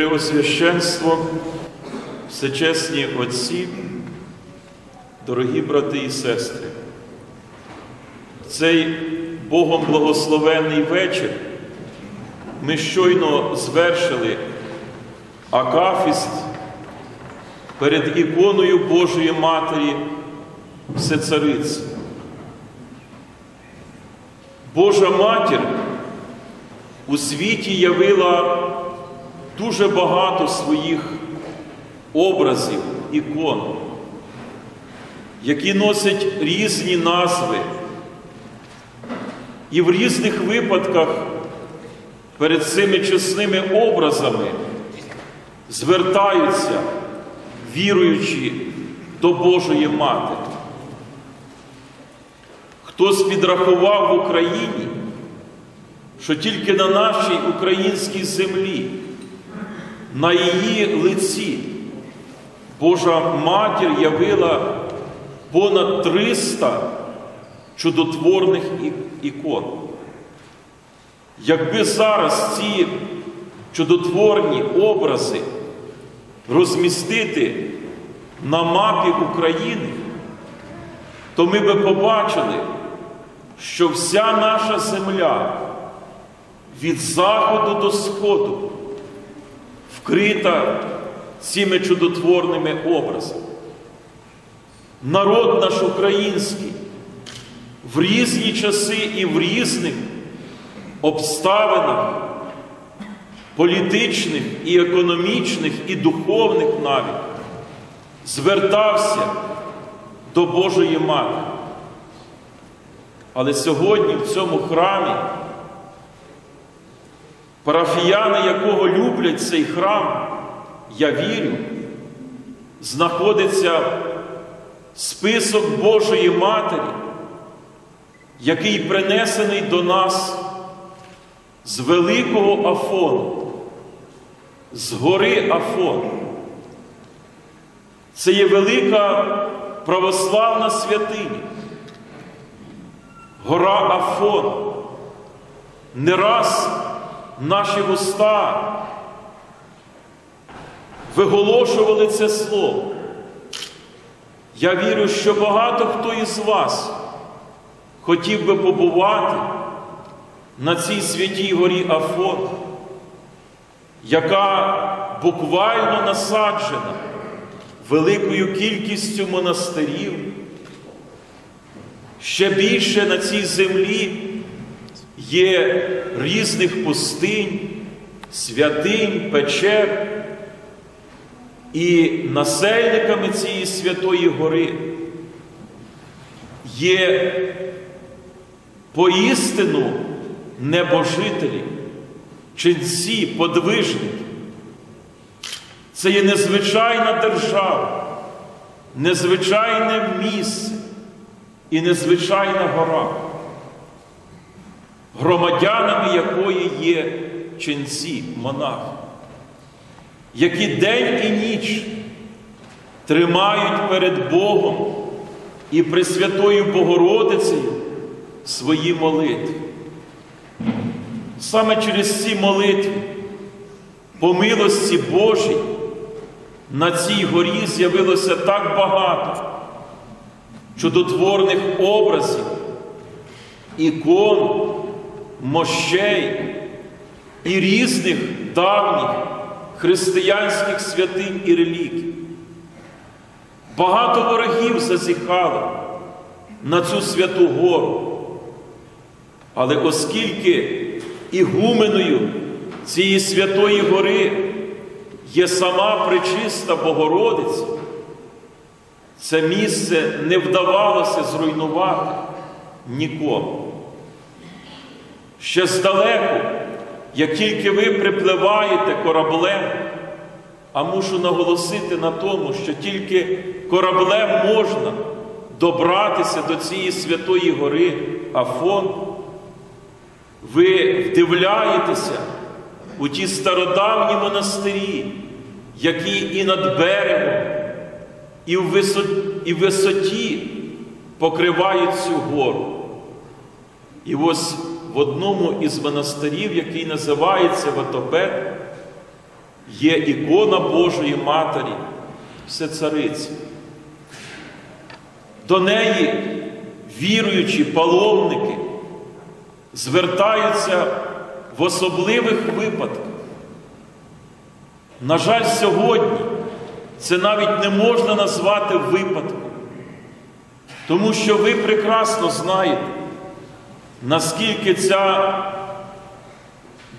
Преосвященство, всечесні Отці, дорогі брати і сестри, цей Богом благословений вечір ми щойно звершили Акафіст перед іконою Божої Матері Всецариці. Божа Матір у світі явила дуже багато своїх образів, ікон, які носять різні назви. І в різних випадках перед цими чесними образами звертаються, віруючи до Божої Матері. Хтось підрахував в Україні, що тільки на нашій українській землі, на її лиці Божа Матір явила понад 300 чудотворних ікон. Якби зараз ці чудотворні образи розмістити на мапі України, то ми би побачили, що вся наша земля від заходу до сходу вкрита цими чудотворними образами. Народ наш український в різні часи і в різних обставинах політичних і економічних, і духовних навіть звертався до Божої Матері. Але сьогодні в цьому храмі парафіяни, якого люблять цей храм, я вірю, знаходиться список Божої Матері, який принесений до нас з великого Афону, з гори Афон. Це є велика православна святиня. Гора Афон. Не раз наші вуста виголошували це слово. Я вірю, що багато хто із вас хотів би побувати на цій святій горі Афон, яка буквально насаджена великою кількістю монастирів. Ще більше на цій землі є різних пустинь, святинь, печер. І насельниками цієї Святої Гори є поістину небожителі, ченці, подвижники. Це є незвичайна держава, незвичайне місце і незвичайна гора, громадянами якої є ченці, монахи, які день і ніч тримають перед Богом і Пресвятою Богородицею свої молитви. Саме через ці молитви, по милості Божій, на цій горі з'явилося так багато чудотворних образів, ікон, мощей і різних давніх християнських святинь і релігій. Багато ворогів зазіхало на цю святу гору. Але оскільки ігуменою цієї святої гори є сама пречиста Богородиця, це місце не вдавалося зруйнувати нікому. Ще здалеку, як тільки ви припливаєте кораблем, а мушу наголосити на тому, що тільки кораблем можна добратися до цієї святої гори Афон, ви вдивляєтеся у ті стародавні монастирі, які і над берегом, і в висоті, покривають цю гору. І ось в одному із монастирів, який називається Ватопет, є ікона Божої Матері, Всецариці. До неї віруючі паломники звертаються в особливих випадках. На жаль, сьогодні це навіть не можна назвати випадком, тому що ви прекрасно знаєте, наскільки ця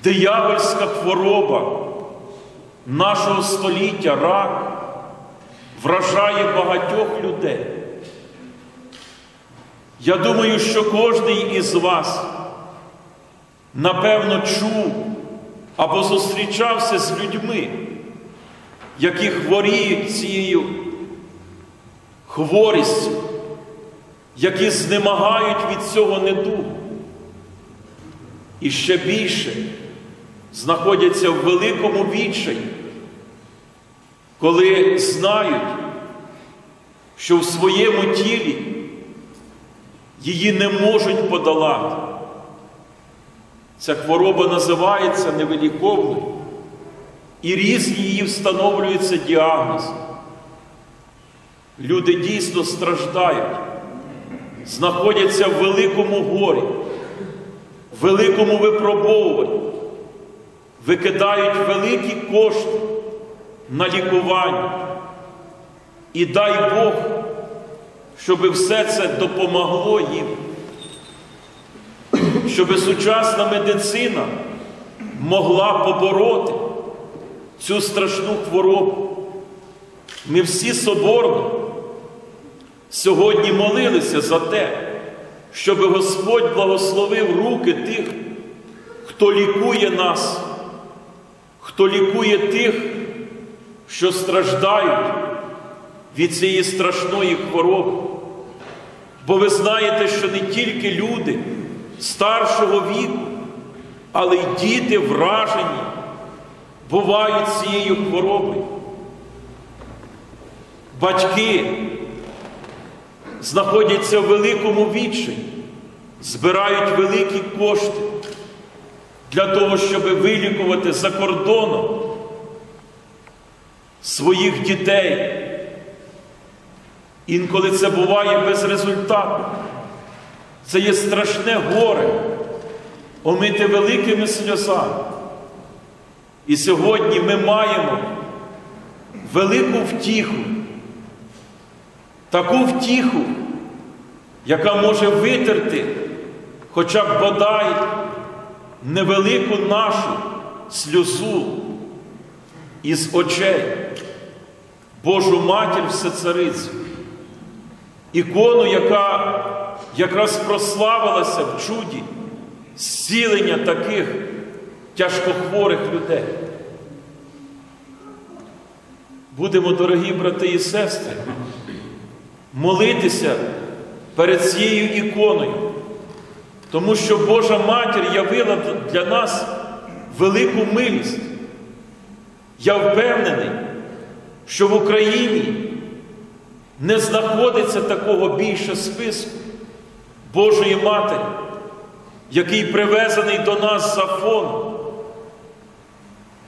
диявольська хвороба нашого століття, рак, вражає багатьох людей. Я думаю, що кожен із вас, напевно, чув або зустрічався з людьми, які хворіють цією хворістю, які знемагають від цього недугу. І ще більше знаходяться в великому відчаї, коли знають, що в своєму тілі її не можуть подолати. Ця хвороба називається невиліковною, і різні її встановлюються діагнози. Люди дійсно страждають, знаходяться в великому горі, великому випробовуванні, викидають великі кошти на лікування. І дай Бог, щоб все це допомогло їм, щоб сучасна медицина могла побороти цю страшну хворобу. Ми всі соборно сьогодні молилися за те, щоб Господь благословив руки тих, хто лікує нас, хто лікує тих, що страждають від цієї страшної хвороби. Бо ви знаєте, що не тільки люди старшого віку, але й діти вражені бувають цією хворобою. Батьки знаходяться в великому відчаї, збирають великі кошти для того, щоб вилікувати за кордоном своїх дітей. Інколи це буває безрезультатно. Це є страшне горе, омите великими сльозами. І сьогодні ми маємо велику втіху, таку втіху, яка може витерти хоча б бодай невелику нашу сльозу із очей, Божу матір Всецарицю, ікону, яка якраз прославилася в чуді зцілення таких тяжкохворих людей. Будемо, дорогі брати і сестри, молитися перед цією іконою, тому що Божа Матір явила для нас велику милість. Я впевнений, що в Україні не знаходиться такого більше списку Божої Матері, який привезений до нас за фоном,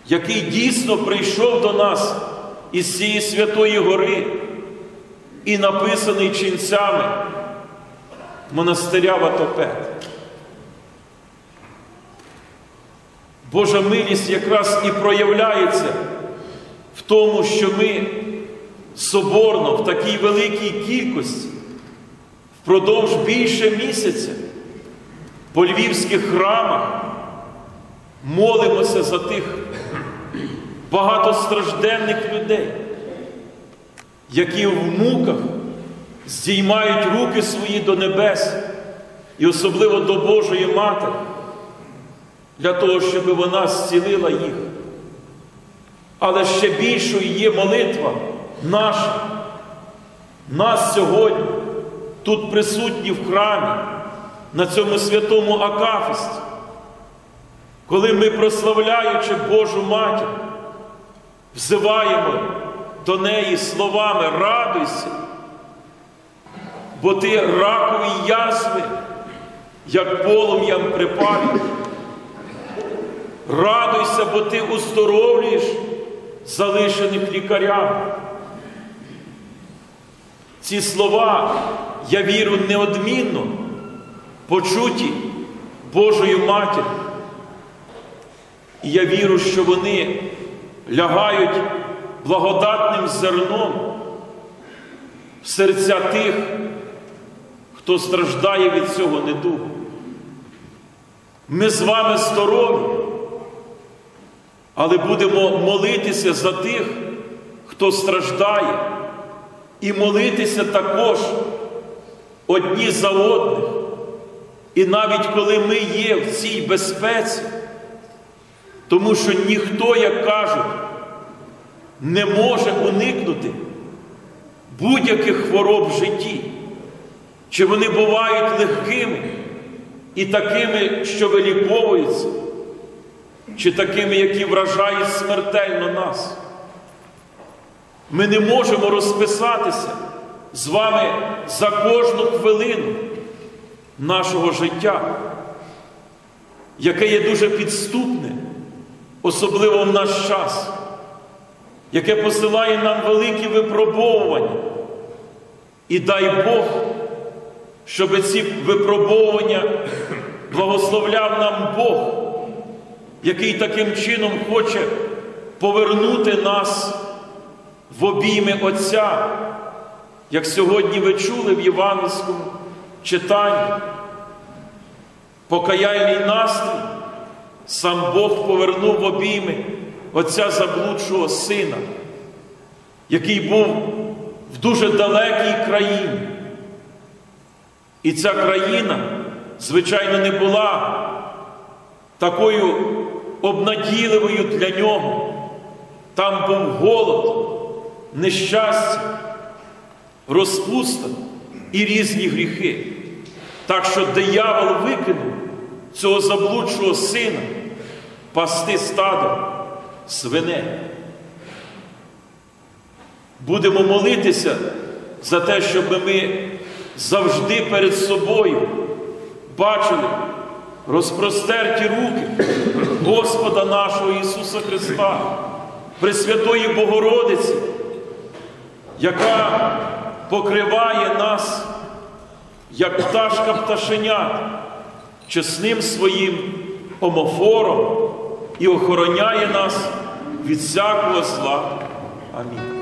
який дійсно прийшов до нас із цієї Святої Гори і написаний ченцями монастиря Ватопет. Божа милість якраз і проявляється в тому, що ми соборно в такій великій кількості впродовж більше місяця по львівських храмах молимося за тих багатостражденних людей, які в муках здіймають руки свої до небес і особливо до Божої Матері, для того, щоб вона зцілила їх. Але ще більшою є молитва наша, нас сьогодні, тут присутні в храмі, на цьому святому Акафісті, коли ми, прославляючи Божу Матір, взиваємо до неї словами радуйся, бо ти ракові язви, як полум'ям припалюєш. Радуйся, бо ти уздоровлюєш залишених лікарям. Ці слова, я вірю, неодмінно почуті Божою Матір. І я вірю, що вони лягають благодатним зерном в серця тих, хто страждає від цього недугу. Ми з вами здорові, але будемо молитися за тих, хто страждає, і молитися також одні за одних. І навіть коли ми є в цій безпеці, тому що ніхто, як кажуть, не може уникнути будь-яких хвороб в житті, чи вони бувають легкими і такими, що виліковуються, чи такими, які вражають смертельно нас. Ми не можемо розписатися з вами за кожну хвилину нашого життя, яке є дуже підступне, особливо в наш час, яке посилає нам великі випробовування. І дай Бог, щоб ці випробовування благословляв нам Бог, який таким чином хоче повернути нас в обійми Отця, як сьогодні ви чули в Євангельському читанні. Покаяльний настрій, сам Бог повернув в обійми Отця заблудшого сина, який був в дуже далекій країні. І ця країна, звичайно, не була такою обнадійливою для нього. Там був голод, нещастя, розпуста і різні гріхи. Так що диявол викинув цього заблудшого сина пасти стадо свине. Будемо молитися за те, щоб ми завжди перед собою бачили розпростерті руки Господа нашого Ісуса Христа, Пресвятої Богородиці, яка покриває нас, як пташка пташенят, чесним своїм омофором і охороняє нас від всякого зла. Амінь.